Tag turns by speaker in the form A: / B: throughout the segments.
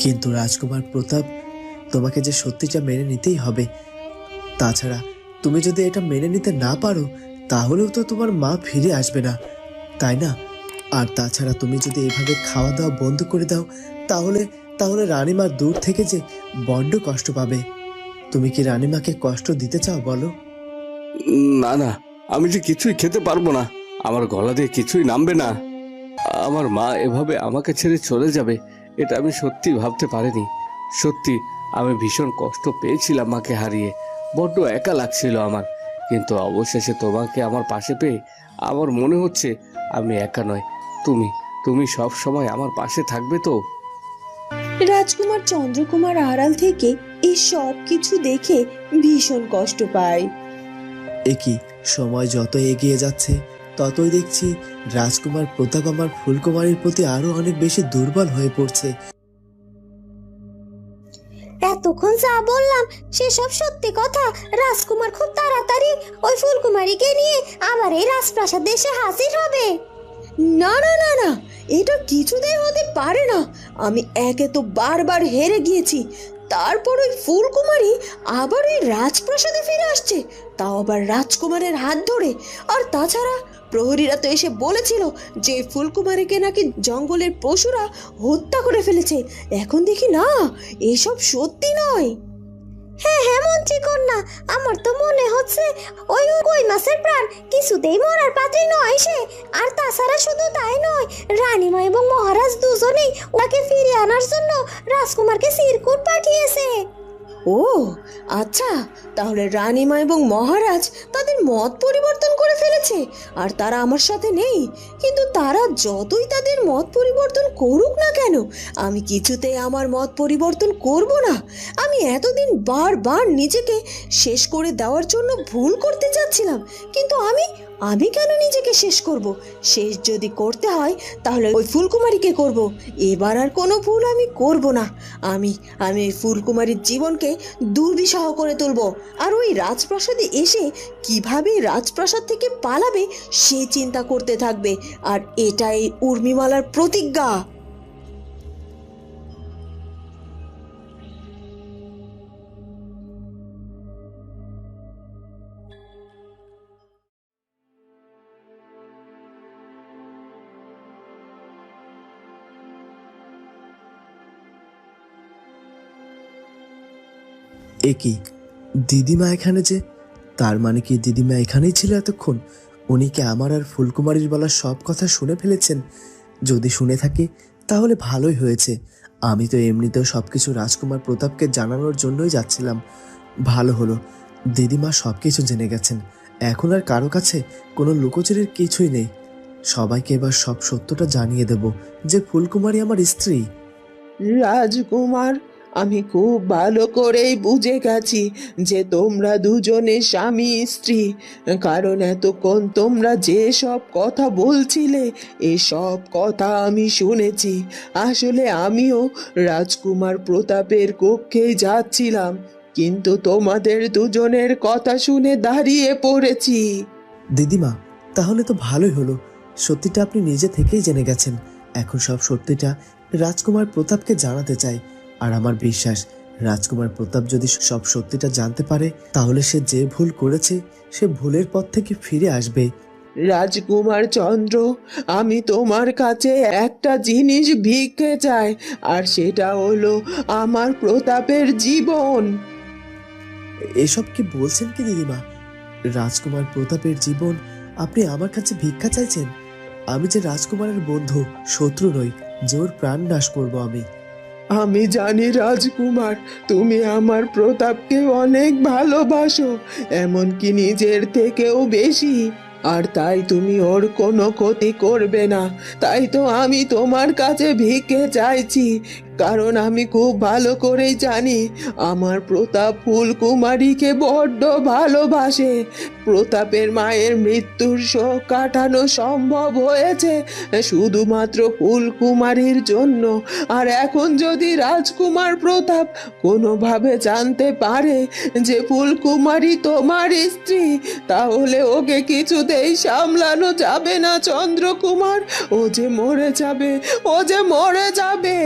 A: কিন্তু রাজকুমার প্রতাপ, তোমাকে যে সত্যিটা মেনে নিতেই হবে। তাছাড়া তুমি যদি এটা মেনে নিতে না পারো, তাহলেও তো তোমার মা ফিরে আসবে না। তাই না? আর তাছাড়া তুমি যদি এভাবে খাওয়া দাওয়া বন্ধ করে দাও, তাহলে তাহলে রানীমা দূর থেকে যে বড্ড কষ্ট পাবে। তুমি কি রানীমাকে কষ্ট দিতে চাও বলো?
B: না না, আমি যে কিছুই খেতে পারব না, আমার গলা দিয়ে কিছুই নামবে না। আমার মা এভাবে আমাকে ছেড়ে চলে যাবে এটা আমি সত্যি ভাবতে পারিনি। সত্যি আমি ভীষণ কষ্ট পেয়েছিলাম মাকে হারিয়ে। বড্ড একা লাগছিল আমার। কিন্তু অবশেষে তোমাকে আমার পাশে পেয়ে আমার মনে হচ্ছে আমি একা নয়। তুমি তুমি সব সময় আমার পাশে থাকবে তো?
C: রাজকুমার চন্দ্রকুমার আড়াল থেকে এই সব কিছু দেখে ভীষণ কষ্ট পায়।
A: এ কি সময় যত এগিয়ে যাচ্ছে ততই দেখছি রাজকুমার প্রতাপ আমার ফুলকুমারীর প্রতি আরও অনেক বেশি দুর্বল হয়ে পড়ছে।
D: এতক্ষণ যা বললাম সেসব সত্যি কথা। রাজকুমার খুব তাড়াতাড়ি ওই ফুলকুমারীকে নিয়ে আবার এই রাজপ্রাসাদে এসে হাজির হবে।
C: না না না না এটা কিছুতেই হতে পারে না। আমি একে তো বারবার হেরে গিয়েছি। তারপর ওই ফুলকুমারী আবার ওই রাজপ্রাসাদে ফিরে আসছে। তাও আবার রাজকুমারের হাত ধরে। আর তাছাড়া প্রহরীরা তো এসে বলেছিল যে ফুলকুমারীকে নাকি জঙ্গলের পশুরা হত্যা করে ফেলেছে। এখন দেখি না, এসব সত্যি নয়।
D: হ্যাঁ হ্যাঁ মন্ত্রী কন্যা, আমার তো মনে হচ্ছে ওই কই মাছের প্রাণ কিছুতেই মরার পাত্রী নয় সে। আর তাছাড়া শুধু তাই নয়, রানীমা এবং মহারাজ দুজনেই ওকে ফিরিয়ে আনার জন্য রাজকুমারকে সিরকুট পাঠিয়েছে।
C: ও আচ্ছা তাহলে রানীমা এবং মহারাজ তাদের মত পরিবর্তন করে ফেলেছে, আর তারা আমার সাথে নেই, কিন্তু তারা যতই তাদের মত পরিবর্তন করুক না কেন, আমি কিছুতেই আমার মত পরিবর্তন করব না, আমি এতদিন বারবার নিজেকে শেষ করে দেওয়ার জন্য ভুল করতে চাচ্ছিলাম, কিন্তু আমি আমি কেন নিজেকে শেষ করব? শেষ যদি করতে হয়, তাহলে ওই ফুলকুমারীকে করব। এবার আর কোনো ভুল আমি করব না। আমি আমি ওই ফুলকুমারীর জীবনকে দুর্বিষহ করে তুলব। আর ওই রাজপ্রাসাদে এসে কীভাবে রাজপ্রাসাদ থেকে পালাবে, সে চিন্তা করতে থাকবে। আর এটাই উর্মিমালার প্রতিজ্ঞা।
A: এ কি? দিদিমা এখানে যে? তার মানে কি দিদিমা এখানেই ছিল এতক্ষণ? উনি কি আমার আর ফুলকুমারীর বলা সব কথা শুনে ফেলেছেন? যদি শুনে থাকে, তাহলে ভালোই হয়েছে। আমি তো এমনিতেও সব কিছু রাজকুমার প্রতাপকে জানানোর জন্যই যাচ্ছিলাম। ভালো হলো। দিদিমা সব কিছু জেনে গেছেন। এখন আর কারও কাছে কোনো লুকোচুরির কিছুই নেই। সবাইকে এবার সব সত্যটা জানিয়ে দেব যে ফুলকুমারী আমার স্ত্রী।
E: রাজকুমার? আমি খুব ভালো করেই বুঝে গেছি যে তোমরা দুজনে স্বামী, স্ত্রী। কারণ এতক্ষণ তোমরা যে সব কথা বলছিলে এসব কথা আমি শুনেছি। আসলে আমিও রাজকুমার প্রতাপের কক্ষেই যাচ্ছিলাম, কিন্তু তোমাদের দুজনের কথা শুনে দাঁড়িয়ে পড়েছি।
A: দিদিমা, তাহলে তো ভালোই হলো। সত্যিটা আপনি নিজে থেকেই জেনে গেছেন। এখন সব সত্যিটা রাজকুমার প্রতাপকে জানাতে চাই। আর আমার বিশ্বাস রাজকুমার প্রতাপ যদি সব সত্যিটা জানতে পারে তাহলে সে যে ভুল করেছে সে ভুলের পথ থেকে ফিরে আসবে।
E: রাজকুমার চন্দ্র আমি তোমার কাছে একটা জিনিস ভিক্ষে চাই আর সেটা হলো আমার প্রতাপের জীবন।
A: এসব কি বলছেন কি দিদিমা? রাজকুমার প্রতাপের জীবন আপনি আমার কাছে ভিক্ষা চাইছেন? আমি যে রাজকুমারের বন্ধু শত্রু নই যে ওর প্রাণ নাশ করব আমি।
E: আমি জানি রাজকুমার, তুমি আমার প্রতাপকে অনেক ভালোবাসো, এমনকি নিজের থেকেও বেশি। আর তাই তুমি ওর কোনো ক্ষতি করবে না। তাই তো আমি তোমার কাছে ভিক্ষে চাইছি। কারণ আমি খুব ভালো করেই জানি আমার প্রতাপ ফুলকুমারীকে বড্ড ভালোবাসে। প্রতাপের মায়ের মৃত্যুর শোক কাটানো সম্ভব হয়েছে শুধুমাত্র ফুলকুমারীর জন্য। আর এখন যদি রাজকুমার প্রতাপ কোনোভাবে জানতে পারে যে ফুলকুমারী তোমার স্ত্রী, তাহলে ওকে কিছুতেই সামলানো যাবে না চন্দ্রকুমার। ও যে মরে যাবে, ও যে মরে যাবে।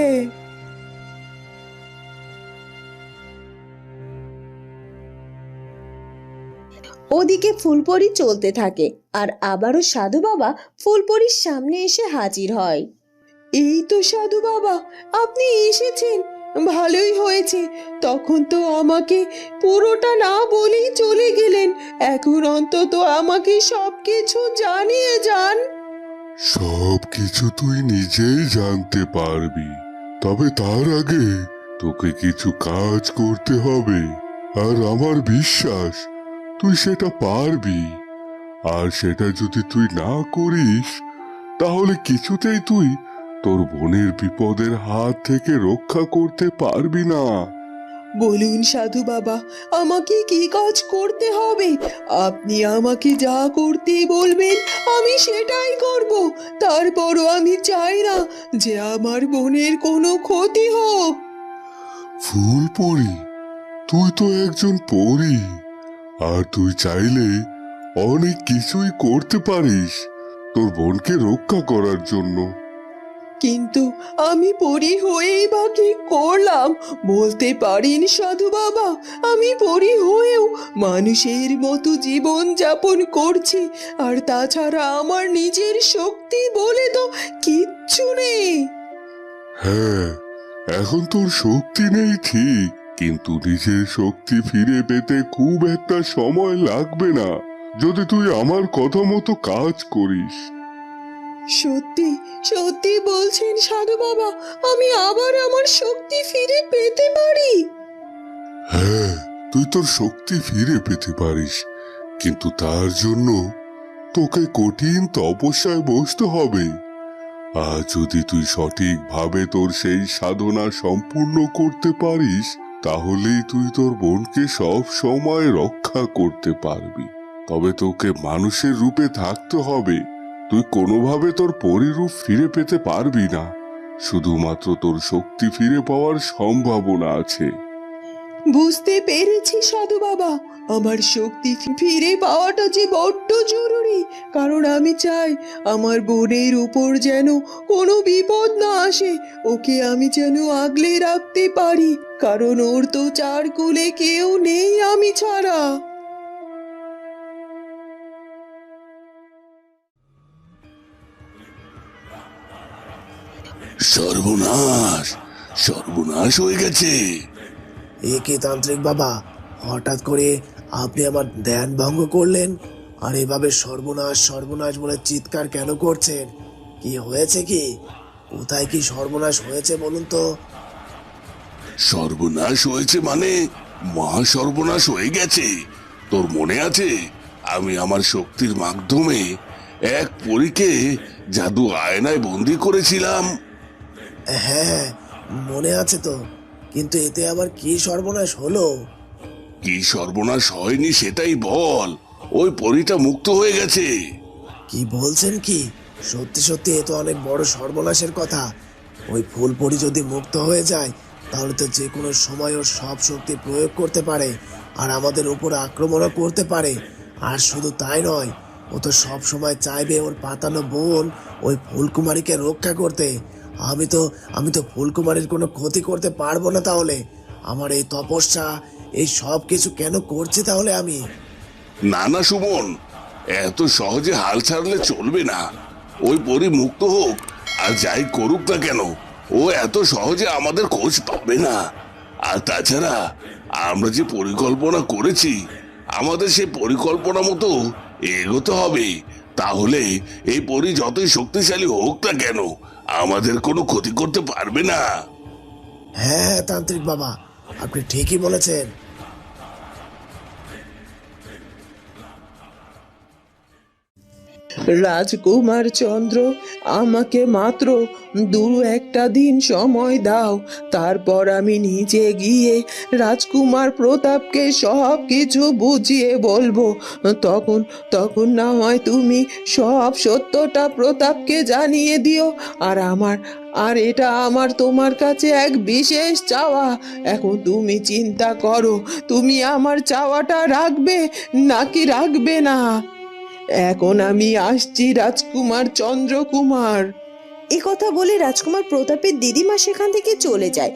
C: ওদিকে ফুলপরি চলতে থাকে আর আবারও সাধু বাবা ফুলপরির সামনে এসে হাজির হয়।
E: এই তো সাধু বাবা আপনি এসেছেন। ভালোই হয়েছে। তখন তো আমাকে পুরোটা না বলেই চলে গেলেন। এখন অন্তত আমাকে সব কিছু জানিয়ে যান।
F: সব কিছু তুই নিজেই জানতে পারবি। তবে তার আগে তোকে কিছু কাজ করতে হবে। আর আমার বিশ্বাস তুই সেটা পারবি। আর সেটা যদি তুই না করিস তাহলে কিছুতেই তুই তোর বোনের বিপদের হাত থেকে রক্ষা করতে পারবি না।
E: বলুন সাধু বাবা আমাকে কি কাজ করতে হবে? আপনি আমাকে যা করতে বলবেন আমি সেটাই করব। তারপরও আমি চাই না যে আমার বোনের কোনো ক্ষতি হোক।
F: ফুল পরি তুই তো একজন পরি। আর তুই চাইলে অনেক কিছুই করতে পারিস তোর বোনকে রক্ষা করার জন্য।
E: কিন্তু আমি পরি হয়েই বা কি করলাম? বলতে পারেন সাধু বাবা আমি পরি হয়েও মানুষের মতো জীবন যাপন করছি আর তাছাড়া আমার নিজের শক্তি বলে তো কিচ্ছু নেই।
F: হ্যাঁ এখন তোর শক্তি নেই ঠিক। কিন্তু নিজের শক্তি ফিরে পেতে খুব একটা সময় লাগবে না যদি তুই আমার কথা মতো কাজ করিস।
E: সত্যি সত্যি বলছেন সাধু বাবা আমি আবার আমার শক্তি ফিরে পেতে পারি?
F: হ্যাঁ তুই তোর শক্তি ফিরে পেতে পারিস কিন্তু তার জন্য তোকে কঠিন তপস্যায় বসতে হবে। আর যদি তুই সঠিকভাবে তোর সেই সাধনা সম্পূর্ণ করতে পারিস তাহলেই তুই তোর বোনকে সব সময় রক্ষা করতে পারবি। তবে তোকে মানুষের রূপে থাকতে হবে। তুই কোনোভাবে তোর পরিরূপ ফিরে পেতে পারবি না। শুধুমাত্র তোর শক্তি ফিরে পাওয়ার সম্ভাবনা আছে।
E: বুঝতে পেরেছি সাধু বাবা। আমার শক্তি ফিরে পাওয়াটা যে বড্ড জরুরি। কারণ আমি চাই আমার বোনের উপর যেন কোনো বিপদ না আসে। ওকে আমি যেন আগলে রাখতে পারি। কারণ ওর তো চার কুলে কেউ নেই আমি ছাড়া।
F: সর্বনাশ! সর্বনাশ হয়ে গেছে।
A: এ কি তান্ত্রিক বাবা? হঠাৎ করে আপনি আমার ধ্যান ভঙ্গ করলেন? আর এভাবে সর্বনাশ সর্বনাশ বলে চিৎকার কেন করছেন? কি হয়েছে কি? কোথায় কি সর্বনাশ হয়েছে বলুন তো।
F: সর্বনাশ হয়েছে মানে মহা সর্বনাশ হয়ে গেছে। তোর মনে আছে? আমি আমার শক্তির মাধ্যমে এক পরীকে জাদু আয়নায় বন্দি করেছিলাম।
A: হ্যাঁ মনে আছে তো। কিন্তু এতে আবার কি সর্বনাশ হলো?
F: কি সর্বনাশ হয়নি সেটাই বল। ওই পরীটা মুক্ত হয়ে গেছে।
A: কি বলছেন কি? সত্যি সত্যি এ তো অনেক বড় সর্বনাশের কথা। ওই ফুলপরি যদি মুক্ত হয়ে যায়, তাহলে তো যে কোনো সময় ওর সব শক্তি প্রয়োগ করতে পারে, আর আমাদের উপর আক্রমণও করতে পারে। আর শুধু তাই নয়, ও তো সব সময় চাইবে ওর পাতানো বোন ওই ফুলকুমারীকে রক্ষা করতে। আমি তো আমি তো ফুলকুমারীর কোনো ক্ষতি করতে পারব না তাহলে। আমার এই তপস্যা এই সব কিছু কেন করছে তাহলে আমি?
F: না না সুমন এত সহজে হাল ছাড়লে চলবে না। ওই পরি মুক্ত হোক আর যাই করুক না কেন ও এত সহজে আমাদের খোঁজ পাবে না। আর তাছাড়া আমরা যে পরিকল্পনা করেছি আমাদের সেই পরিকল্পনা মতো এগোতে হবে। তাহলে এই পরি যতই শক্তিশালী হোক না কেন আমাদের কোনো ক্ষতি করতে পারবে না।
A: হ্যাঁ হ্যাঁ তান্ত্রিক বাবা আপনি ঠিকই বলেছেন।
E: রাজকুমার চন্দ্র, আমাকে মাত্র দু একটা দিন সময় দাও। তারপর আমি নিজে গিয়ে রাজকুমার প্রতাপকে সব কিছু বুঝিয়ে বলব। তখন তখন না হয় তুমি সব সত্যটা প্রতাপকে জানিয়ে দিও। আর আমার, আর এটা আমার তোমার কাছে এক বিশেষ চাওয়া। এখন তুমি চিন্তা করো, তুমি আমার চাওয়াটা রাখবে নাকি রাখবে না? এখন আমি আসছি রাজকুমার চন্দ্রকুমার।
C: এ কথা বলে রাজকুমার প্রতাপের দিদিমা সেখান থেকে চলে যায়।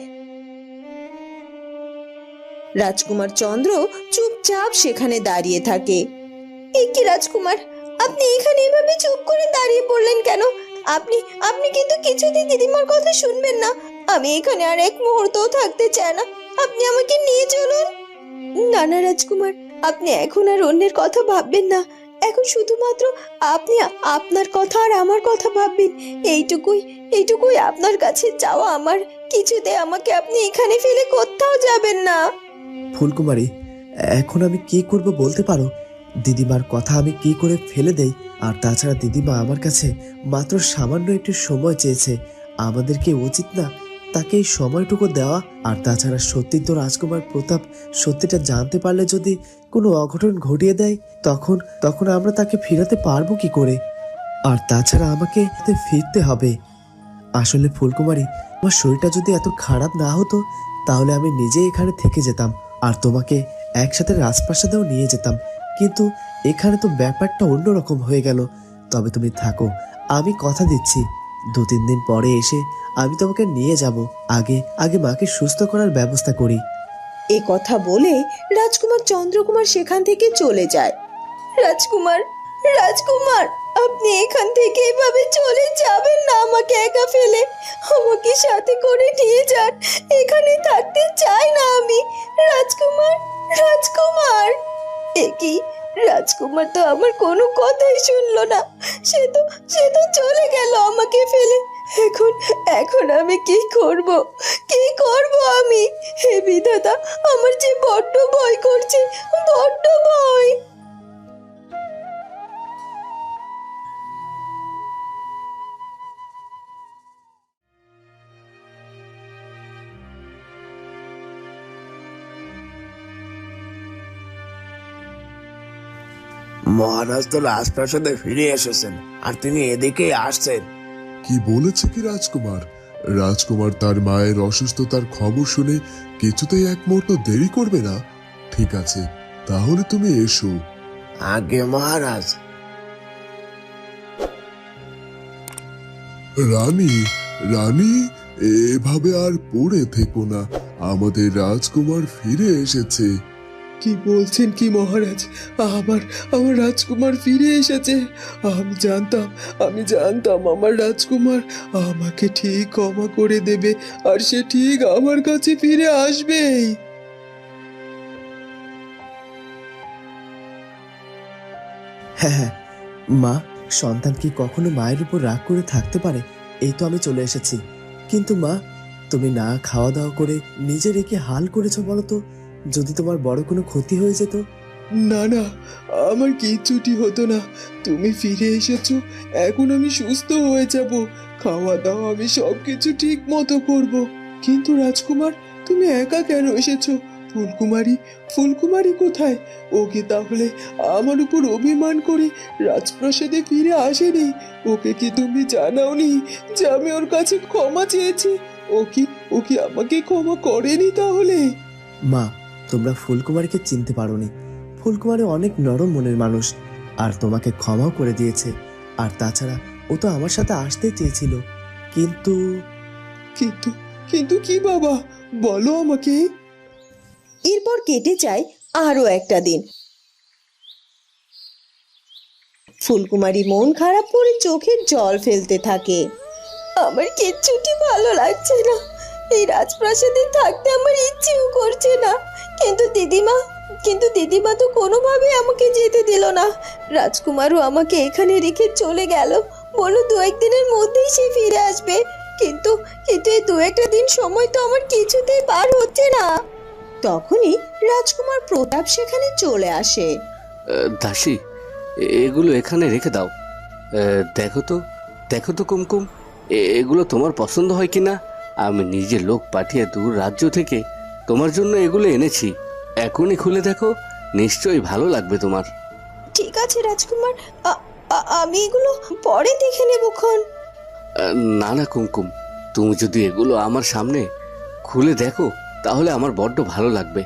C: রাজকুমার চন্দ্র চুপচাপ সেখানে দাঁড়িয়ে থাকে। এই কি রাজকুমার, আপনি এখানে এভাবে চুপ করে দাঁড়িয়ে পড়লেন কেন? আপনি আপনি কিন্তু কিছুতেই দিদিমার কথা শুনবেন না। আমি এখানে আর এক মুহূর্তও থাকতে চাই না। আপনি আমাকে নিয়ে চলুন। না না, রাজকুমার, আপনি এখন আর অন্যের কথা ভাববেন না। এখন শুধুমাত্র আপনি আপনার কথা আর আমার কথা ভাববেন। এইটুকুই এইটুকুই আপনার কাছে চাওয়া আমার। কিছুতে আমাকে আপনি এখানে ফেলে কোথাও যাবেন না।
A: ফুলকুমারী, এখন আমি কি করব বলতে পারো? দিদিমার কথা আমি কি করে ফেলে দেই? আর তাছাড়া দিদিমা আমার কাছে মাত্র সামান্য একটু সময় চেয়েছে। আমাদের কি উচিত না তাকে এই সময়টুকু দেওয়া আর তাছাড়া সত্যি তো রাজকুমার প্রতাপ সত্যিটা জানতে পারলে যদি কোনো অঘটন ঘটিয়ে দেয়, তখন তখন আমরা তাকে ফিরাতে পারব কি করে? আর তাছাড়া আমাকে ফিরতে হবে। আসলে ফুলকুমারী, আমার শরীরটা যদি এত খারাপ না হতো, তাহলে আমি নিজে এখানে থেকে যেতাম আর তোমাকে একসাথে রাজপ্রাসাদেও নিয়ে যেতাম। কিন্তু এখানে তো ব্যাপারটা অন্যরকম হয়ে গেল। তবে তুমি থাকো, আমি কথা দিচ্ছি। দু তিন দিন পরে এসে আমি তোমাকে নিয়ে যাব। আগে আগে মাকে সুস্থ করার ব্যবস্থা করি।
C: এ কথা বলে রাজকুমার চন্দ্রকুমার সেখান থেকে চলে যায়। রাজকুমার রাজকুমার, আপনি এখান থেকে এভাবে চলে যাবেন না আমাকে একা ফেলে। আমাকে সাথে করে নিয়ে যান। এখানে থাকতে চাই না আমি। রাজকুমার রাজকুমার! এ কি? রাজকুমার তো আমার কোনো কথাই শুনলো না। সে তো সে তো চলে গেল আমাকে ফেলে। এখন এখন আমি কি করব? কি করব আমি? হে বিধাতা, আমার যে বড্ড ভয় করছে, বড্ড ভয়।
G: মহারাজ তো রাজপ্রাসাদে ফিরে এসেছেন আর তিনি এদিকেই আসছেন।
F: কি বলেছে কি রাজকুমার? রাজকুমার তার মায়ের অসুস্থতার খবর শুনে কিছুতেই এক মুহূর্ত দেরি করবে না। ঠিক আছে তাহলে তুমি এসো।
G: আগে মহারাজ।
F: রানী রানী এভাবে আর পড়ে থেকো না। আমাদের রাজকুমার ফিরে এসেছে।
E: কি বলছেন কি মহারাজ? আমার আমার রাজকুমার ফিরে এসেছে। আমি জানতাম আমি জানতাম আমার রাজকুমার আমাকে ঠিক ক্ষমা করে দেবে আর সে ঠিক আমার কাছে ফিরে আসবেই।
A: হ্যাঁ হ্যাঁ মা, সন্তান কি কখনো মায়ের উপর রাগ করে থাকতে পারে? এই তো আমি চলে এসেছি। কিন্তু মা, তুমি না খাওয়া দাওয়া করে নিজে রেখে হাল করেছ বলো তো? যদি তোমার বড় কোনো ক্ষতি হয়ে যেত?
E: না না আমার কিচ্ছুটি হতো না। তুমি ফিরে এসেছ এখন আমি সুস্থ হয়ে যাব। খাওয়া দাওয়া আমি সব কিছু ঠিক মতো করব। কিন্তু রাজকুমার তুমি একা কেন এসেছ? ফুলকুমারী ফুলকুমারী কোথায়? ওকে তাহলে আমার উপর অভিমান করে রাজপ্রাসাদে ফিরে আসেনি? ওকে কি তুমি জানাওনি যে আমি ওর কাছে ক্ষমা চেয়েছি? ও কি ও কি আমাকে ক্ষমা করেনি তাহলে?
A: মা তোমরা ফুলকুমারীকে চিনতে পারোনি। ফুলকুমারী অনেক নরম মনের মানুষ আর তোমাকে ক্ষমাও করে দিয়েছে। আর তাছাড়া ও তো আমার সাথে আসতে চেয়েছিল। কিন্তু
E: কিন্তু কিন্তু কি বাবা? বলো আমাকে।
C: এরপর কেটে যায় আরও একটা দিন। ফুলকুমারী মন খারাপ করে চোখের জল ফেলতে থাকে। আমার কিচ্ছুটি ভালো লাগছে না। এই রাজপ্রাসাদে থাকতে আমার ইচ্ছেও করছে না। কিন্তু দিদিমা কিন্তু দিদিমা তো কোনোভাবে আমাকে যেতে দিল না। রাজকুমারও আমাকে এখানে রেখে চলে গেল। বলো দু একদিনের মধ্যেই সে ফিরে আসবে। কিন্তু কিন্তু এই দু একটা দিন সময় তো আমার কিছুতেই পার হচ্ছে না। তখনই রাজকুমার প্রতাপ সেখানে চলে আসে।
B: দাসী, এগুলো এখানে রেখে দাও। দেখো তো দেখো তো কুমকুম এগুলো তোমার পছন্দ হয় কিনা? আমি নিজে লোক পাঠিয়ে দূর রাজ্য থেকে তোমার জন্য এগুলো এনেছি। এখনই খুলে দেখো নিশ্চয়ই ভালো লাগবে তোমার।
C: ঠিক আছে রাজকুমার। আমি এগুলো পরে দেখে নেবক্ষণ
B: আহ, না না কুমকুম তুমি যদি এগুলো আমার সামনে খুলে দেখো তাহলে আমার বড্ড ভালো লাগবে।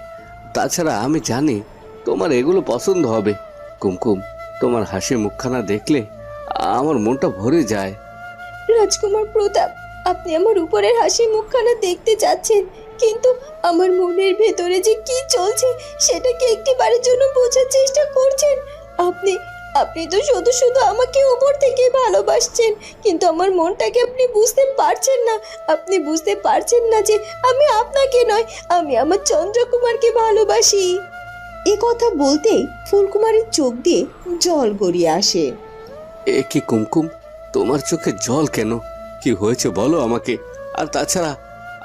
B: তাছাড়া আমি জানি তোমার এগুলো পছন্দ হবে। কুমকুম তোমার হাসি মুখখানা দেখলে আমার মনটা ভরে যায়।
C: রাজকুমার প্রতাপ আপনি আমার উপরের হাসি মুখখানা দেখতে যাচ্ছেন, কিন্তু আমার মনের ভেতরে যে কি চলছে, সেটাকে একটি একটিবারের জন্য বোঝার চেষ্টা করছেন। আপনি আপনি তো শুধু শুধু আমাকে উপর থেকে ভালোবাসছেন, কিন্তু আমার মনটাকে আপনি বুঝতে পারছেন না। আপনি বুঝতে পারছেন না যে আমি আপনাকে নয়, আমি আমার চন্দ্রকুমারকে ভালোবাসি। এ কথা বলতেই ফুলকুমারের চোখ দিয়ে জল গড়িয়ে আসে।
B: এ কি কুমকুম? তোমার চোখে জল কেন? কি হয়েছে বলো আমাকে? আর তাছাড়া,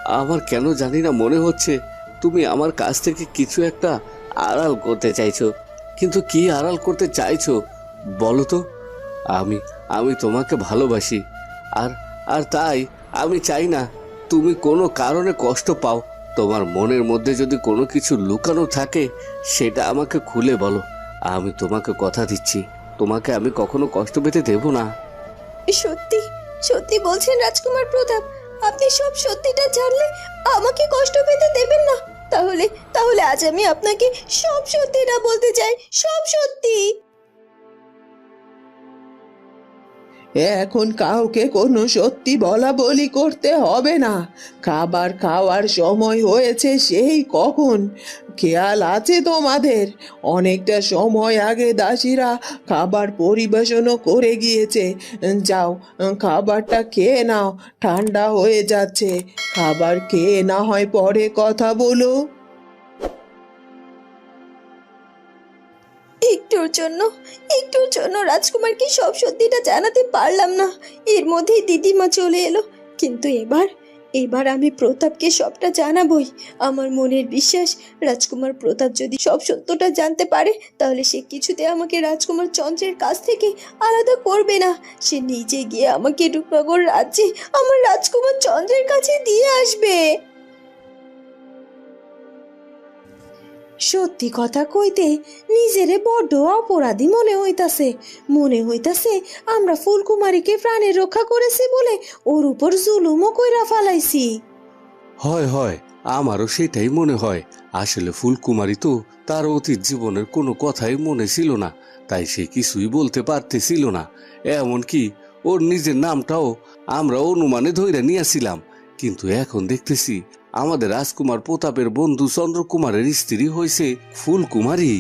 B: আমার কেন জানি না মনে হচ্ছে তুমি আমার কাছ থেকে কিছু একটা আড়াল করতে চাইছো। কিন্তু কি আড়াল করতে চাইছো বলো তো? আমি আমি তোমাকে ভালোবাসি। আর আর তাই আমি চাই না তুমি কোনো কারণে কষ্ট পাও। তোমার মনের মধ্যে যদি কোনো কিছু লুকানো থাকে, সেটা আমাকে খুলে বলো। আমি তোমাকে কথা দিচ্ছি। তোমাকে আমি কখনো কষ্ট পেতে দেব না।
C: সত্যি? সত্যি বলছেন রাজকুমার প্রতাপ, আপনি সব সত্যিটা জানলে আমাকে কষ্ট পেতে দেবেন না। তাহলে তাহলে আজ আমি আপনাকে সব সত্যিটা বলতে চাই, সব সত্যি।
E: এখন কাউকে কোনো সত্যি বলা বলি করতে হবে না। খাবার খাওয়ার সময় হয়েছে সেই কখন। খেয়াল আছে তোমাদের? অনেকটা সময় আগে দাসীরা খাবার পরিবেশনও করে গিয়েছে। যাও, খাবারটা খেয়ে নাও, ঠান্ডা হয়ে যাচ্ছে। খাবার খেয়ে না হয় পরে কথা বলো।
C: একটুর জন্য একটুর জন্য রাজকুমারকে সব সত্যিটা জানাতে পারলাম না। এর মধ্যেই দিদিমা চলে এলো। কিন্তু এবার এবার আমি প্রতাপকে সবটা জানাবই। আমার মনের বিশ্বাস, রাজকুমার প্রতাপ যদি সব সত্যটা জানতে পারে, তাহলে সে কিছুতে আমাকে রাজকুমার চন্দ্রের কাছ থেকে আলাদা করবে না। সে নিজে গিয়ে আমাকে রূপনগর রাজ্যে আমার রাজকুমার চন্দ্রের কাছে দিয়ে আসবে। সত্যি কথা কইতে নিজেরে বড্ড অপরাধী মনে হইতাছে। মনে হইতাছে আমরা ফুলকুমারীকে প্রাণের রক্ষা করেছি বলে ওর উপর জুলুমও কইরা ফালাইছি।
B: হয় হয়, আমারও সেটাই মনে হয়। আসলে ফুলকুমারী তো তার অতীত জীবনের কোনো কথাই মনে ছিল না, তাই সে কিছুই বলতে পারতেছিল না। এমনকি ওর নিজের নামটাও আমরা অনুমানে ধইরা নিয়েছিলাম, কিন্তু এখন দেখতেছি আমাদের রাজকুমার প্রতাপের বন্ধু চন্দ্রকুমারের স্ত্রী হয়েছে ফুলকুমারী।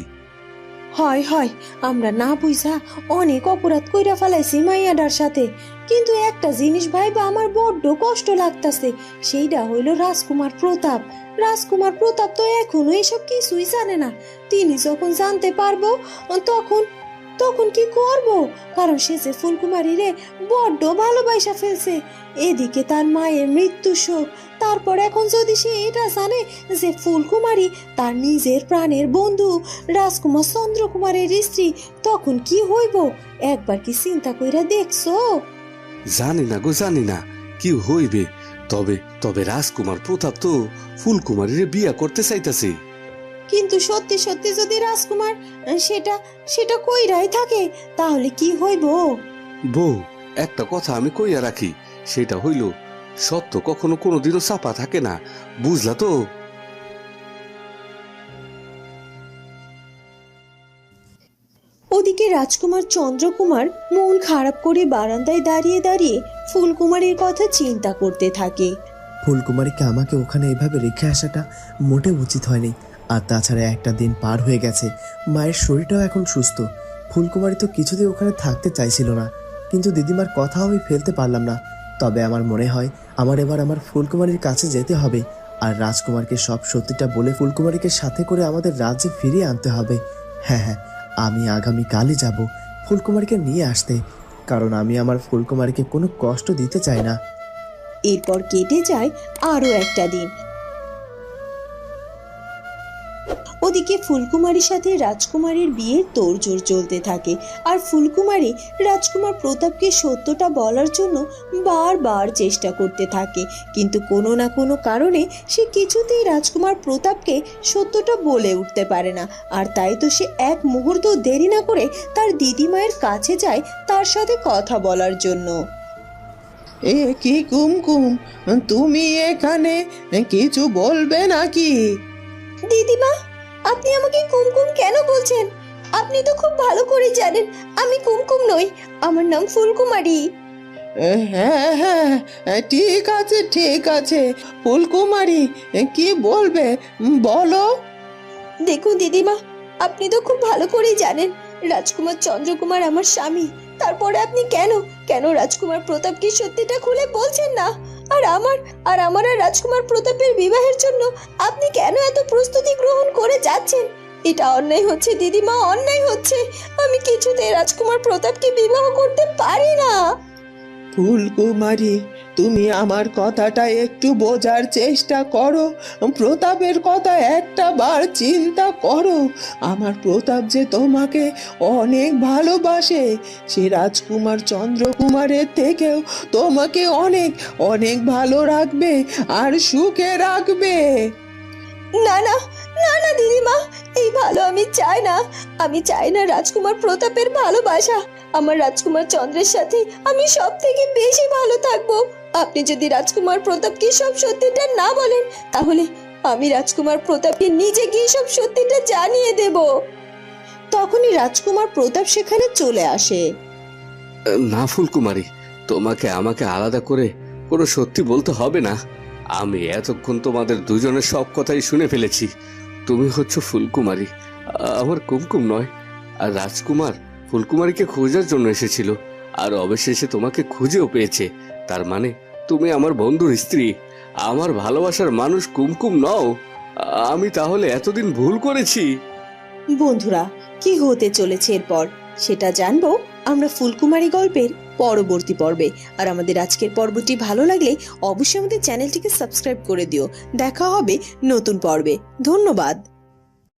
C: হয় হয়, আমরা না বুঝা অনেক অপরাধ কইরা ফেলাইছি মাইয়াডার সাথে। কিন্তু একটা জিনিস ভাইবা আমার বড্ড কষ্ট লাগতাছে সেইটা হইল রাজকুমার প্রতাপ। রাজকুমার প্রতাপ তো এখনও এসব কিছুই জানে না। তিনি যখন জানতে পারব, তখন তখন কি করব? কারণ সে যে ফুলকুমারী রে বড্ড ভালোবাসা ফেলছে। এদিকে তার মায়ের মৃত্যু শোক। তারপর এখন যদি সে এটা জানে যে ফুলকুমারী তার নিজের প্রাণের বন্ধু রাজকুমার চন্দ্রকুমারের স্ত্রী, তখন কি হইব? একবার কি চিন্তা কইরা দেখছ?
B: জানি না গো, জানি না। কি হইবে? তবে তবে রাজকুমার প্রতাপ তো ফুলকুমারীর বিয়া করতে চাইতাছে।
C: কিন্তু সত্যি সত্যি যদি রাজকুমার সেটা সেটা কইরাই থাকে তাহলে কি হইব?
B: বউ একটা কথা আমি কইয়া রাখি সেটা হইল সত্য কখনো কোনোদিনও চাপা থাকে না বুঝলা তো?
C: ওদিকে রাজকুমার চন্দ্রকুমার মন খারাপ করে বারান্দায় দাঁড়িয়ে দাঁড়িয়ে ফুলকুমারের কথা চিন্তা করতে থাকে।
A: ফুলকুমারীকে আমাকে ওখানে এভাবে রেখে আসাটা মোটে উচিত হয়নি। আর তাছাড়া একটা দিন পার হয়ে গেছে। মায়ের শরীরটাও এখন সুস্থ। ফুলকুমারী তো কিছুতেই ওখানে থাকতে চাইছিল না। কিন্তু দিদিমার কথাও আমি ফেলতে পারলাম না। তবে আমার মনে হয়, আমার এবার আমার ফুলকুমারীর কাছে যেতে হবে। আর রাজকুমারকে সব সত্যিটা বলে ফুলকুমারীকে সাথে করে আমাদের রাজ্যে ফিরিয়ে আনতে হবে। হ্যাঁ হ্যাঁ আমি আগামী কালই যাব ফুলকুমারীকে নিয়ে আসতে। কারণ আমি আমার ফুলকুমারীকে কোনো কষ্ট দিতে চাই না।
C: এরপর কেটে যায় আরও একটা দিন। ওদিকে ফুলকুমারীর সাথে রাজকুমারীর বিয়ের তোড়জোড় চলতে থাকে। আর ফুলকুমারী রাজকুমার প্রতাপকে সত্যটা বলার জন্য বারবার চেষ্টা করতে থাকে। কিন্তু কোনো না কোনো কারণে সে কিছুতেই রাজকুমার প্রতাপকে সত্যটা বলে উঠতে পারে না। আর তাই তো সে এক মুহূর্ত দেরি না করে তার দিদিমায়ের কাছে যায় তার সাথে কথা বলার জন্য।
E: এ কি কুমকুম? তুমি এখানে কিছু বলবে নাকি?
C: দিদিমা? আপনি আমাকে কুমকুম কেন বলছেন? আপনি তো খুব ভালো করে জানেন আমি কুমকুম নই আমার নাম ফুলকুমারী।
E: হ্যাঁ হ্যাঁ ঠিক আছে ঠিক আছে। ফুলকুমারী কি বলবে? বলো।
C: দেখুন দিদিমা আপনি তো খুব ভালো করেই জানেন রাজকুমার চন্দ্রকুমার আমার স্বামী। তারপরে আপনি কেন? কেন রাজকুমার প্রতাপ কি সত্যিটা খুলে বলছেন না? আর আমার আর আমার আর রাজকুমার প্রতাপের বিবাহের জন্য আপনি কেন এত প্রস্তুতি গ্রহণ করে যাচ্ছেন? এটা অন্যায় হচ্ছে, দিদিমা, অন্যায় হচ্ছে। আমি কিছুতে রাজকুমার প্রতাপকে বিবাহ করতে পারি না।
E: ফুলকুমারী তুমি আমার কথাটা একটু বোঝার চেষ্টা করো। প্রতাপের কথা একটা বার চিন্তা করো। আমার প্রতাপ যে তোমাকে অনেক ভালোবাসে, সে রাজকুমার চন্দ্রকুমারের থেকেও তোমাকে অনেক অনেক ভালো রাখবে আর সুখে রাখবে।
C: না না না না, দিদিমা, এই ভালো আমি চাই না। আমি চাই না রাজকুমার প্রতাপের ভালোবাসা। আমার রাজকুমার চন্দ্রের সাথে আমি সব থেকে বেশি ভালো থাকব। আপনি যদি রাজকুমার প্রতাপকে সব সত্যিটা না বলেন, তাহলে আমি রাজকুমার প্রতাপকে নিজে গিয়ে সব সত্যিটা জানিয়ে দেব। তখনই রাজকুমার প্রতাপ সেখানে চলে আসে।
B: না ফুলকুমারী, তোমাকে আমাকে আলাদা করে কোনো সত্যি বলতে হবে না। আমি এতক্ষণ তোমাদের দুজনের সব কথাই শুনে ফেলেছি। তুমি হচ্ছ ফুলকুমারী, আমার কুমকুম নয়। আর রাজকুমার ফুলকুমারীকে খোঁজার জন্য এসেছিল, আর অবশেষে তোমাকে খুঁজেও পেয়েছে। তার মানে তুমি আমার বন্ধুর স্ত্রী। আমার ভালোবাসার মানুষ কুমকুম নও। আমি তাহলে এতদিন ভুল করেছি।
C: বন্ধুরা, কি হতে চলেছে এরপর? সেটা জানব আমরা ফুলকুমারী গল্পের পরবর্তী পর্বে। আর আমাদের আজকের পর্বটি ভালো লাগলে অবশ্যই আমাদের চ্যানেলটিকে সাবস্ক্রাইব করে দিও। দেখা হবে নতুন পর্বে। ধন্যবাদ।